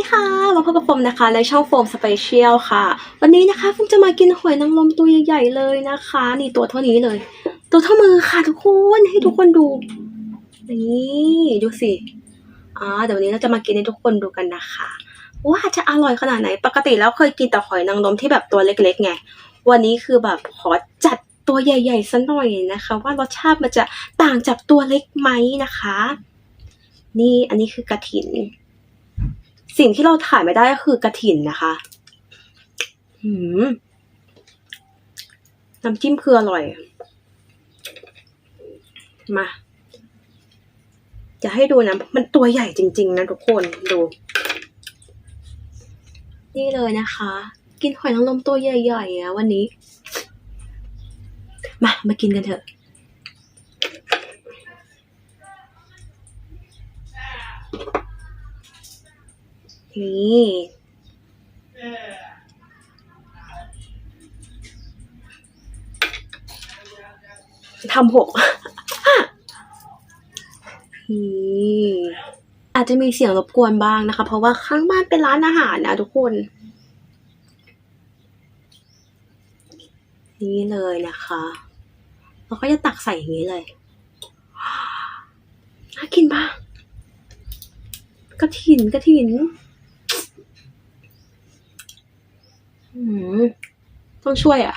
ดีค่ะ มาพบกับโฟมนะคะในช่องโฟมสเปเชียลค่ะ วันนี้นะคะโฟมจะมากินหอยนางรมตัวใหญ่ๆเลยนะคะ นี่ตัวเท่านี้เลย ตัวเท่ามือค่ะทุกคนให้ทุกคนดู นี่ดูสิอ่าเดี๋ยววันนี้เราจะมากินให้ทุกคนดูกันนะคะ ว่าจะอร่อยขนาดไหน ปกติแล้วเคยกินแต่หอยนางรมที่แบบตัวเล็กๆไง วันนี้คือแบบขอจัดตัวใหญ่ๆสักหน่อยนะคะ ว่ารสชาติมันจะต่างจากตัวเล็กไหมนะคะ นี่อันนี้คือกระถิน สิ่งที่เราถ่ายไม่ได้ก็คือกระถินนะคะหืมน้ำจิ้มคืออร่อย มา จะให้ดูนะ มันตัวใหญ่จริง ๆ นะทุกคนดู นี่เลยนะคะ กินหอยนางรมตัวใหญ่ๆอะวันนี้ มา มากินกันเถอะ นี่ทำหกนี่อาจจะมีเสียงรบกวนบ้างนะคะ เพราะว่าข้างบ้านเป็นร้านอาหารนะทุกคน นี่เลยนะคะเราก็จะตักใส่อย่างนี้เลยน่ากินปะกระถินกระถิน อืม ต้องช่วยอะ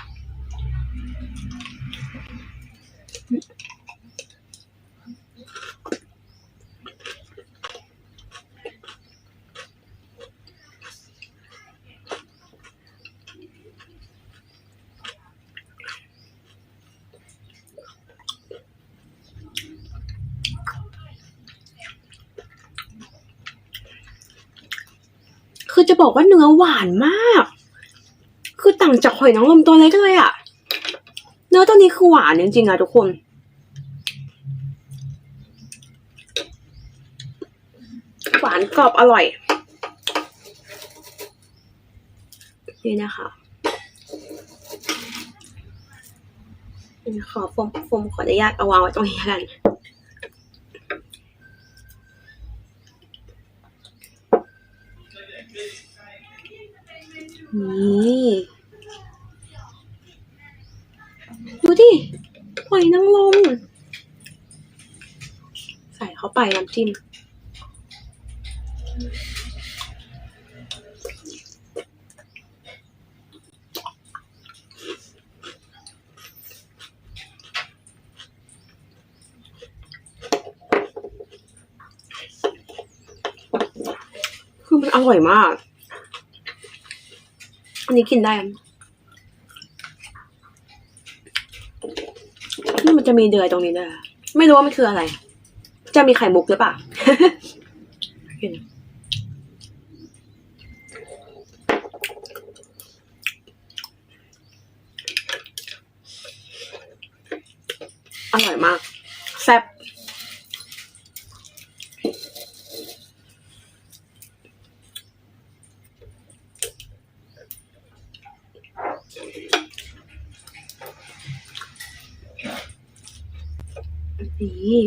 คือจะบอกว่าเนื้อหวานมาก คือต่างจากหอยนางรมตัวเล็กเลยอะเนื้อตัวนี้คือหวานจริงๆอะทุกคน หวานกรอบอร่อย นี่นะคะขอโฟมโฟมขออนุญาตเอาวางไว้ตรงนี้กัน ส่น้ำจิ้มคือมันอร่อยมาก อันนี้กินได้ นี่มันจะมีเดือยตรงนี้ด้วย ไม่รู้ว่ามันคืออะไร จะมีไข่มุกหรือเปล่าอร่อยมาก แซ่บนี่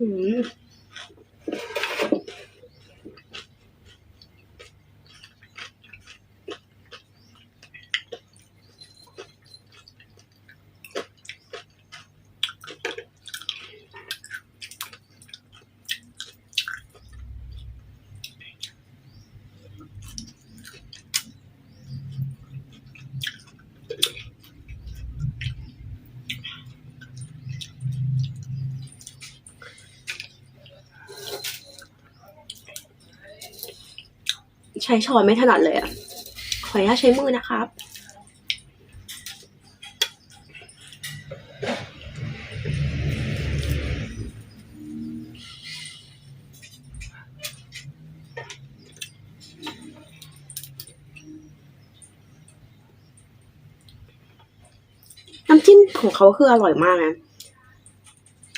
อืมใช้ช้อนไม่ถนัดเลยอะขออนุญาตใช้มือนะครับ น้ำจิ้มของเขาคืออร่อยมากนะ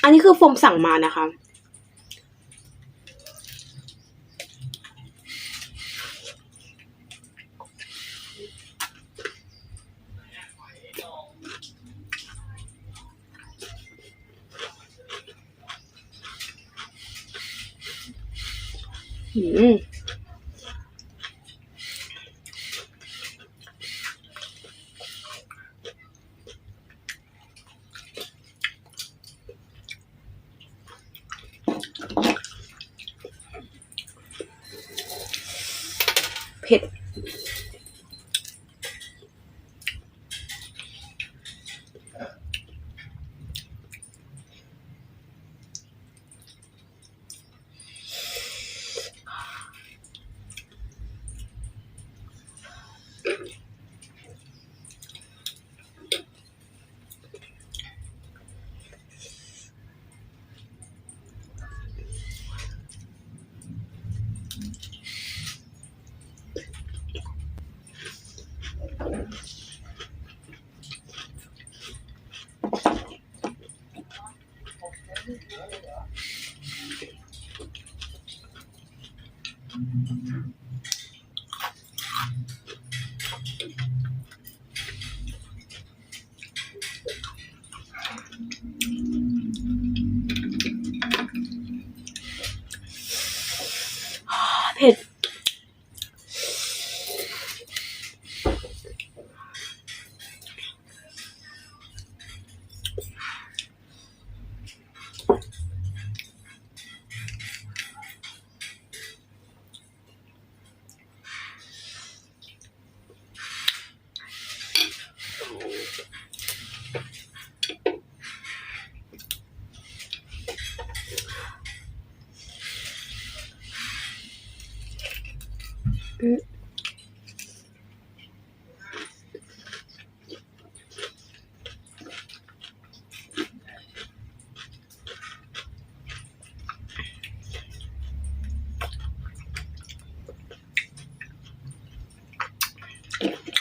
อันนี้คือโฟมสั่งมานะคะ อื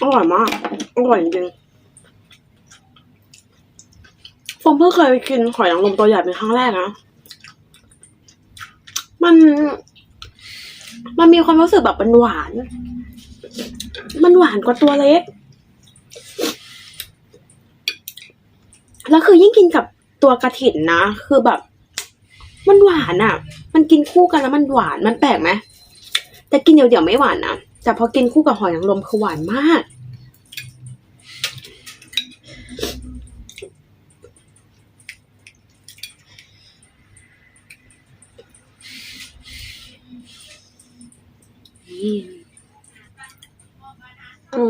อร่อยมากอร่อยจริงๆผมเพิ่งเคยไปกินหอยนางรมตัวใหญ่เป็นครั้งแรกนะ มัน มันมีความรู้สึกแบบมันหวาน มันหวานกว่าตัวเล็ก แล้วคือยิ่งกินกับตัวกระถินนะ คือแบบ มันหวานอะ่ะ มันกินคู่กันแล้วมันหวาน มันแปลกไหม แต่กินเดี๋ยวเดี๋ยวๆไม่หวานนะ แต่พอกินคู่กับหอยนางรมคือหวานมาก อืม อื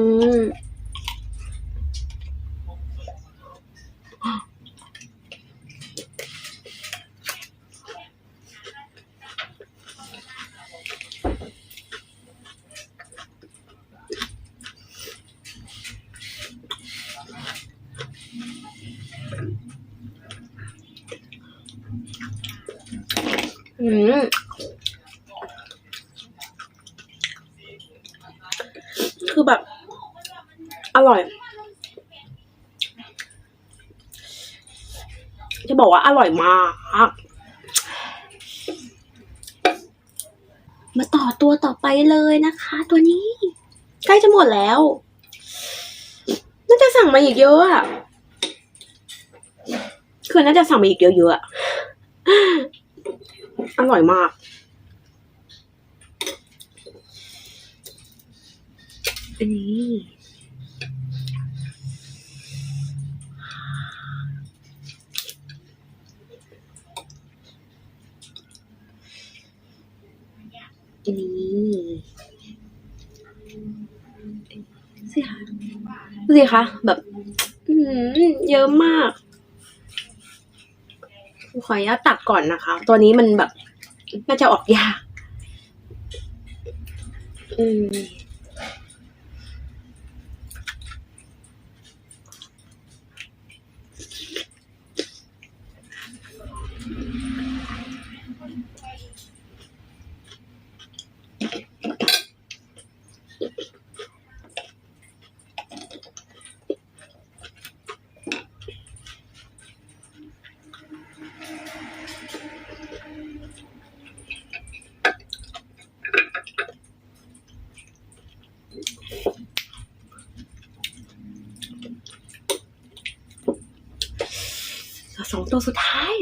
ม คือแบบ อร่อย จะบอกว่าอร่อยมากมาต่อตัวต่อไปเลยนะคะ ตัวนี้ ใกล้จะหมดแล้วน่าจะสั่งมาอีกเยอะอะคือน่าจะสั่งมาอีกเยอะๆอะอร่อยมาก อันนี้อันนี้สิคะสิคะแบบเยอะมากขออนุญาตตักก่อนนะคะ ตัวนี้มันแบบน่าจะออกยาก อืม สองตัวสุดท้าย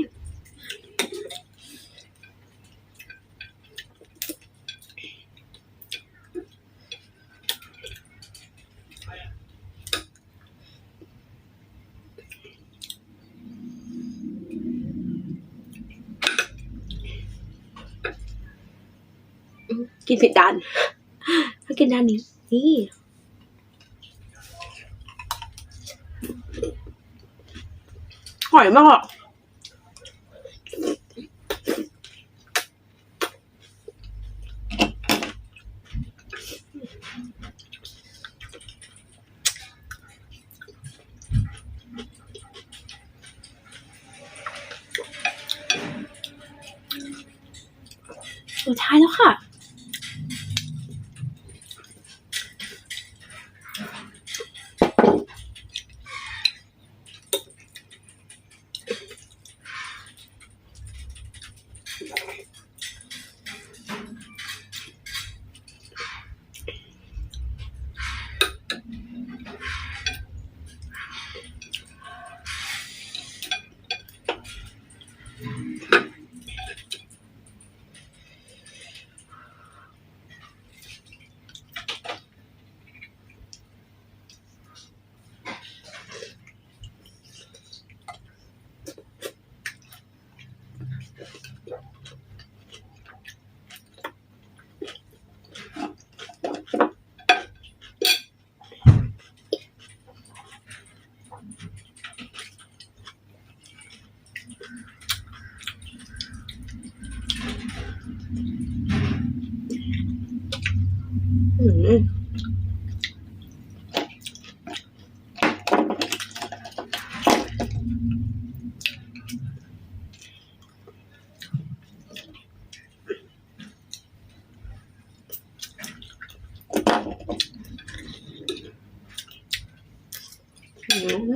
กินผิดด้านถ้ากินด้านนี้ นี่ หอยมากอะสุดท้ายแล้วค่ะ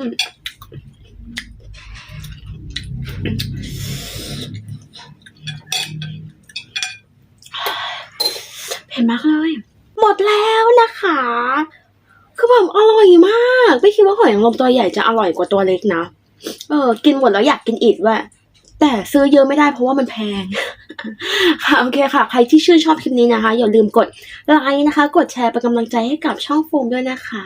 เผ็ดมากเลย หมดแล้วนะคะ คือแบบอร่อยมาก ไม่คิดว่าหอยนางรมตัวใหญ่จะอร่อยกว่าตัวเล็กนะ เออ กินหมดแล้วอยากกินอีกว่า แต่ซื้อเยอะไม่ได้เพราะว่ามันแพง ค่ะโอเคค่ะ ใครที่ชื่นชอบคลิปนี้นะคะ อย่าลืมกดไลค์นะคะ กดแชร์เป็นกำลังใจให้กับช่องโฟมด้วยนะคะ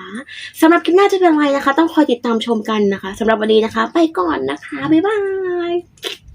สำหรับคลิปหน้าจะเป็นอะไรนะคะ ต้องคอยติดตามชมกันนะคะสำหรับวันนี้นะคะ ไปก่อนนะคะ บ๊ายบาย